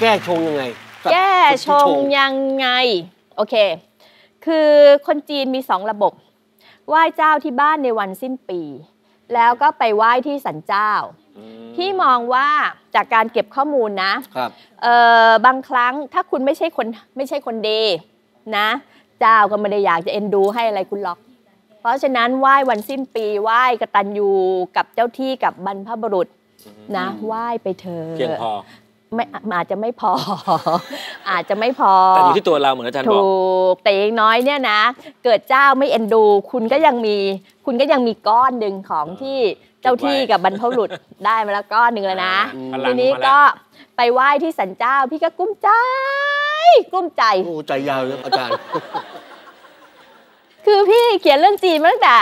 แก้ชงยังไงกับแก้ชคนที่งยังไง โอเค คือคนจีนมีสองระบบ ไหว้เจ้าที่บ้านในวันสิ้นปี แล้วก็ไปไหว้ที่สันเจ้าพี่มองว่าจากการเก็บข้อมูลนะครับเออบางครั้งถ้าคุณไม่ใช่คนไม่ใช่คนดีนะ เจ้าก็ไม่ได้อยากจะเอ็นดูให้อะไรคุณหรอก เพราะฉะนั้นไหว้วันสิ้นปีไหว้กตัญญูกับเจ้าที่กับบรรพบุรุษนะไหว้ไปเถอะเพียงพอ ไม่อาจจะไม่พอ อาจจะไม่พอ แต่อยู่ที่ตัวเราเหมือนอาจารย์บถูอกกแต่อย่างน้อยเนี่ยนะ เกิดเจ้าไม่เอ็นดู คุณก็ยังมี คุณก็ยังมีก้อนหนึ่งของที่เจ้าที่กับบรรพบุรุษได้มาแล้วก้อนหนึ่งแล้วนะพลัทีงนี้มาแล้วก็ไปไหว้ที่สันเจ้า พี่ก็กุ้มใจ กุ้มใจโอ้ใจยาวเลยอาจารย์ คือพี่เขียนเรื่องจีนมาตั้งแต่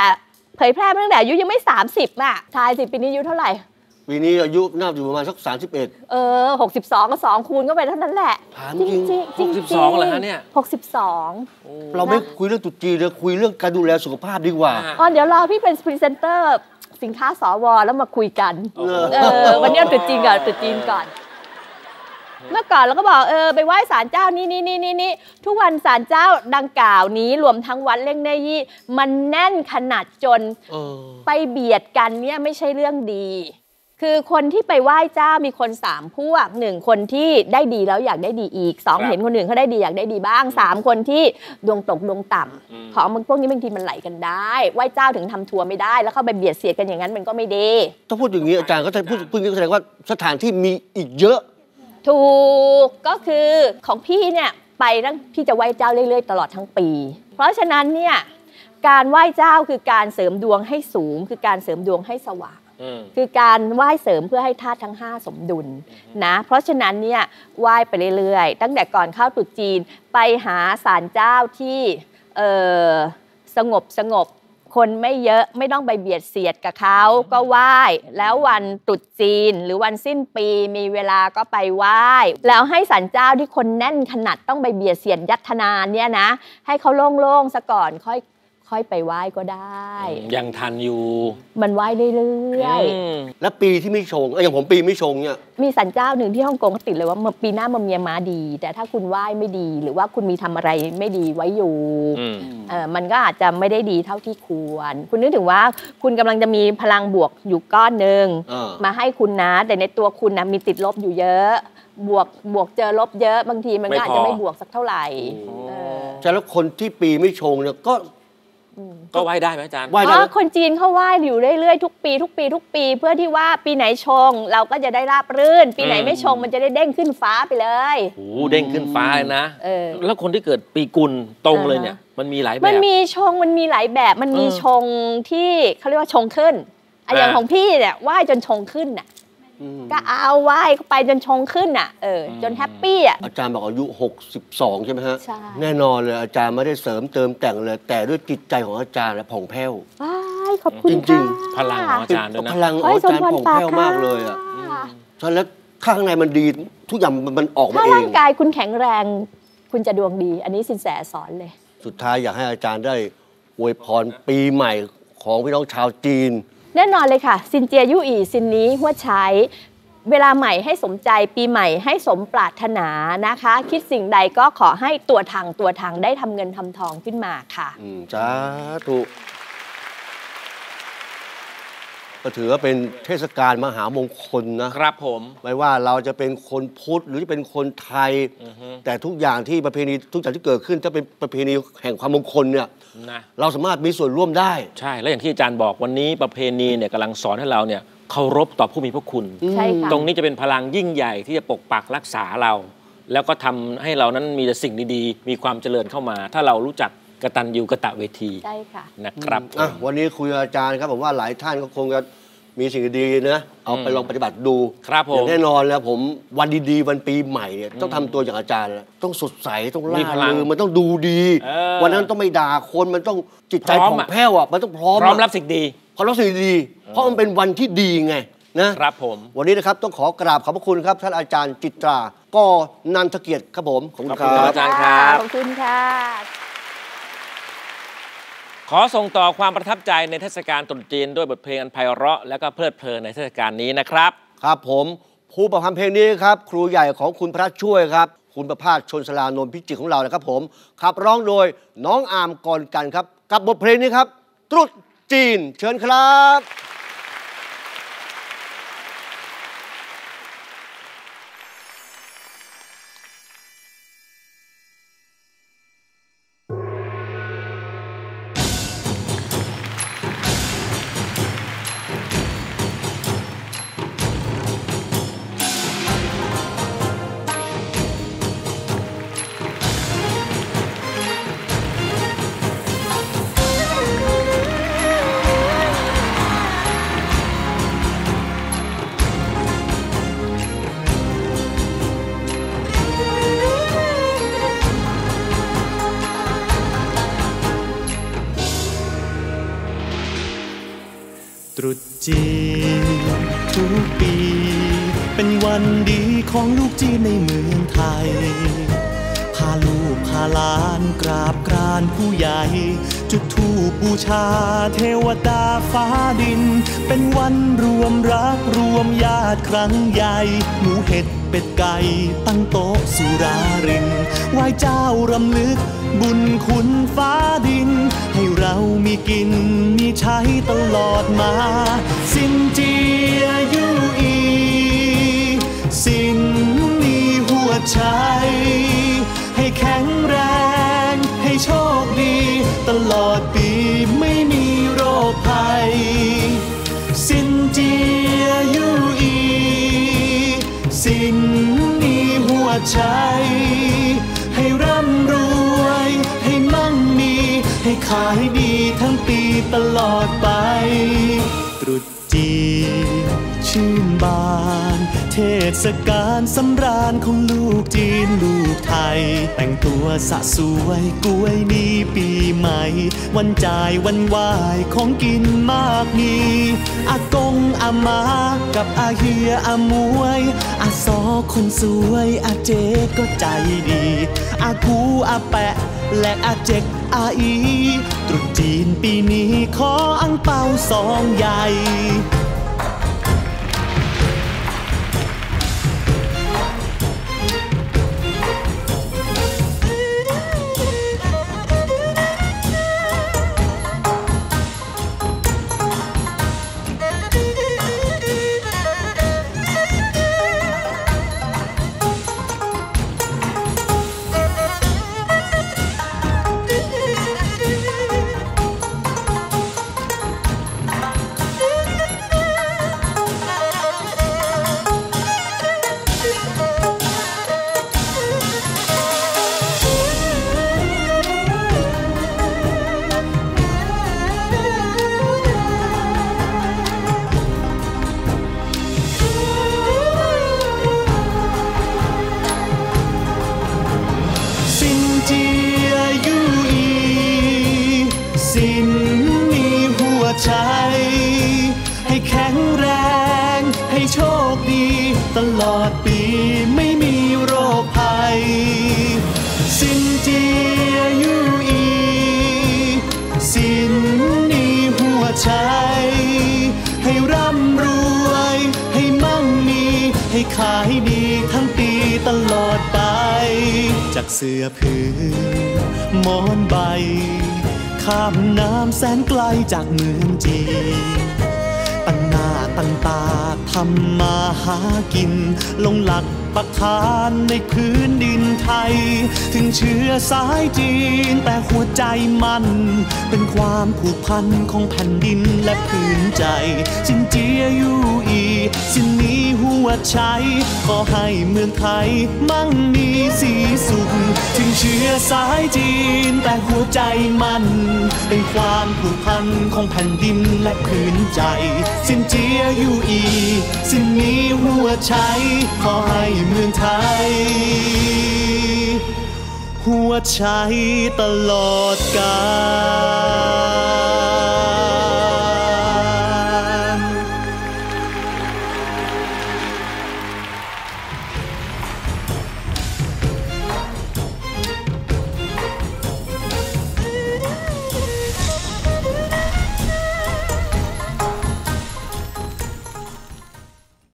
เผยแพร่มาตั้งแต่อายุยังไม่ 30อะทายสิปีนี้อายุเท่าไหร่ ปีนี้อายุน่าจะอยู่ประมาณสัก31เออ62ก็สองคูณก็ไปเท่านั้นแหละถามจริงจริงๆจริงๆ62เหรอฮะเนี่ย62เราไม่คุยเรื่องตรุ๊จีนเลยคุยเรื่องการดูแลสุขภาพดีกว่าอ่าอ๋อเดี๋ยวรอพี่เป็นพรีเซนเตอร์สินค้าสวแล้วมาคุยกันโอ้โหเออวันนี้เอาตรุษจีนก่อนตรุษจีนก่อน เมื่อก่อนเราก็บอกเออไปไหว้ศาลเจ้านี่นี่นี่นี่นี่ทุกวันศาลเจ้าดังกล่าวนี้รวมทั้งวัดเล่งเนยี่มันแน่นขนาดจนเออไปเบียดกันเนี่ยไม่ใช่เรื่องดี คือคนที่ไปไหว้เจ้ามีคนสามพวกหนึ่งคนที่ได้ดีแล้วอยากได้ดีอีกสองครับเห็นคนอื่นเขาได้ดีอยากได้ดีบ้างสามคนที่ดวงตกดวงต่ำอืม ของมันพวกนี้บางทีมันไหลกันได้ไหว้เจ้าถึงทำทัวร์ไม่ได้ แล้วเข้าไปเบียดเสียดกันอย่างนั้นมันก็ไม่ดีถ้าพูดอย่างนี้อาจารย์ก็จะพูดพูดอย่างนี้ก็แสดงว่าสถานที่มีอีกเยอะ ถูกก็คือของพี่เนี่ยไปตั้งพี่จะไหว้เจ้าเรื่อยๆ ตลอดทั้งปี เพราะฉะนั้นเนี่ยการไหว้เจ้าคือการเสริมดวงให้สูง คือการเสริมดวงให้สว่างอืม คือการไหว้เสริมเพื่อให้ธาตุทั้ง 5 สมดุลนะเพราะฉะนั้นเนี่ยไหว้ไปเรื่อยๆ ตั้งแต่ก่อนเข้าตรุษจีนไปหาศาลเจ้าที่เอ่อสงบสงบคนไม่เยอะไม่ต้องไปเบียดเสียดกับเขาก็ไหว้ แล้ววันตรุษจีน หรือวันสิ้นปีมีเวลาก็ไปไหว้ แล้วให้ศาลเจ้าที่คนแน่นขนาดต้องไปเบียดเสียดยัตนาเนี่ยนะ ให้เขาโล่งๆซะก่อนค่อย ค่อยไปไหว้ก็ได้ ยังทันอยู่ มันไหว้เรื่อยๆอืมและปีที่ไม่ชงเอ้ยอย่างผมปีไม่ชงเนี่ยมีสันเจ้าหนึ่งที่ฮ่องกงเขาติดเลยว่าปีหน้ามาเมียม้าดี แต่ถ้าคุณไหว้ไม่ดี หรือว่าคุณมีทำอะไรไม่ดีไว้อยู่อืมเออมันก็อาจจะไม่ได้ดีเท่าที่ควร คุณนึกถึงว่าคุณกำลังจะมีพลังบวกอยู่ก้อนหนึ่งเออมาให้คุณนะ แต่ในตัวคุณนะมีติดลบอยู่เยอะ บวกบวกเจอลบเยอะบางทีมันก็อาจจะไม่บวกสักเท่าไหร่เออใช่แล้วคนที่ปีไม่ชงเนี่ยก็ ก็ไหว้ได้ไหมอาจารย์ไหว้เพได้ราะนะคนจีนเขาไหว้อยู่เรื่อยๆทุกปีทุกปีทุกปี เพื่อที่ว่าปีไหนชง เราก็จะได้ราบรื่น ปีไหนไม่ชงมันจะได้เด้งขึ้นฟ้าไปเลยโอ้โหเด้งขึ้นฟ้าเลยนะเออแล้วคนที่เกิดปีกุลตรงเลยเนี่ยมันมีหลายแบมันบมีชงมันมีหลายแบบมันมีเออชงที่เขาเรียกว่าชงขึ้นอะอย่างอ่าของพี่เนี่ยไหว้จนชงขึ้นน่ะอืม ก็เอาไหว้เข้าไปจนชงขึ้นน่ะเออจนแฮปปี้อะอาจารย์บอกอายุ 62 ใช่ไหมฮะใช่แน่นอนเลยอาจารย์ไม่ได้เสริมเติมแต่งเลย แต่ด้วยจิตใจของอาจารย์และผ่องแผ้วว้ายขอบคุณจริงค่ะพลังของอาจารย์ด้วยนะพลังของโอ้ยอาสมจารย์พรผ่องปากแผ้วมากเลยอะค่ะฉะนั้นแล้วข้างในมันดีทุกอย่างมันมันออกมาถ้าเอร่างงกายคุณแข็งแรง คุณจะดวงดี อันนี้สินแสสอนเลย สุดท้ายอยากให้อาจารย์ได้อวยพรปีใหม่ของพี่น้องชาวจีน แน่นอนเลยค่ะ ซินเจียยู่อีซินนี้หัวใช้เวลาใหม่ให้สมใจปีใหม่ให้สมปรารถนานะคะ คิดสิ่งใดก็ขอให้ตัวทางตัวทางได้ทำเงินทำทองขึ้นมาค่ะอืมสาธุก็ ถือว่าเป็นเทศกาลมหามงคลนะครับผม ไม่ว่าเราจะเป็นคนพุทธหรือจะเป็นคนไทยอือฮึแต่ทุกอย่างที่ประเพณีทุกอย่างที่เกิดขึ้นถ้าเป็นประเพณีแห่งความมงคลเนี่ยนะเราสามารถมีส่วนร่วมได้ ใช่ แล้วอย่างที่อาจารย์บอกวันนี้ประเพณีเนี่ยกำลังสอนให้เราเนี่ยเคารพต่อผู้มีพระคุณใช่ค่ะตรงนี้จะเป็นพลังยิ่งใหญ่ที่จะปกปักรักษาเรา แล้วก็ทำให้เรานั้นมีแต่สิ่งดีๆ มีความเจริญเข้ามา ถ้าเรารู้จักกตัญญูกตเวทีใช่ค่ะนะครับอะวันนี้คุยกับอาจารย์ครับผมว่าหลายท่านก็คงจะ มีสิ่งดีๆนะเอาไปลองปฏิบัติดูครับผมอย่างแน่นอนแล้วผมวันดีๆ วันปีใหม่เนี่ยต้องทำตัวอย่างอาจารย์แล้วต้องสดใสต้องมีล่าพลังเริงมันต้องดูดีเออวันนั้นต้องไม่ด่าคนมันต้องจิตใจพร้อมผ่องอะแผ้วอะมันต้องพร้อมพร้อมะรับสิ่งดีพร้อมรับสิ่งดีๆเพราะมันเป็นวันที่ดีไงนะครับผม วันนี้นะครับต้องขอกราบขอบพระคุณครับท่านอาจารย์จิตราก็นันทเกียรติครับผมขอบคุณขอบคคุณรัครับบอาจารย์ครับขอบคุณค่ะ ขอส่งต่อความประทับใจในเทศกาลตรุษจีนด้วยบทเพลงอันไพเราะ และก็เพลิดเพลินในเทศกาลนี้นะครับ ครับผมผู้ประพันธ์เพลงนี้ครับครูใหญ่ของคุณพระช่วยครับ คุณประภาสชนสลานนพิจิตรของเรานะครับผมขับร้องโดยน้องอาร์มกรกันครับ กับบทเพลงนี้ครับ ตรุษจีนเชิญครับ ตรุษจีนทุกปี เป็นวันดีของลูกจีนในเมืองไทย พาลูกพาหลานกราบกรานผู้ใหญ่ จุดธูปบูชาเทวดาฟ้าดิน เป็นวันรวมรักรวมญาติครั้งใหญ่ หมูเห็ดเป็ดไก่ตั้งโต๊ะสุรารินไหว้เจ้ารำลึก บุญคุณฟ้าดิน ให้เรามีกินมีใช้ตลอดมา สินเจียยูอี สินมีหัวใจ ให้แข็งแรง ให้โชคดี ตลอดปีไม่มีโรคภัย สินเจียยูอี สินมีหัวใจ ขายดีทั้งปีตลอดไป ตรุษจีนชื่นบาน เทศกาลสำราญของลูกจีนลูกไทย แต่งตัวสะสวยกล้วยนี้ปีใหม่ วันจ่ายวันไหวายของกินมากมีอากงอามากับอาเฮียอามวยอาซอคนสวยอาเจก็ใจดี อากูอาแปะ และอาเจก อาอี ตรุษจีนปีนี้ขออังเปาสองใหญ่ ลอดปีไม่มีโรคภัย สินเจียยูอี สินมีหัวใจ ให้ร่ำรวย ให้มั่งมี ให้ขายดีทั้งปีตลอดไป จากเสื้อผืนหมอนใบ ข้ามน้ำแสนไกลจากเมืองจีน ตั้งตาทำมาหากิน ลงหลักปักฐานในพื้นดินไทย ถึงเชื้อสายจีนแต่หัวใจมัน เป็นความผูกพันของแผ่นดินและพื้นใจ สินเจียยู่อี สินนี้หัวใจขอให้เมืองไทยมั่งมีสีสุข ถึงเชื้อสายจีนแต่หัวใจมัน เป็นความผูกพันของแผ่นดินและพื้นใจ สินเจียยูอีสินนี้หัวใจขอให้เมืองไทย หัวใจตลอดกาล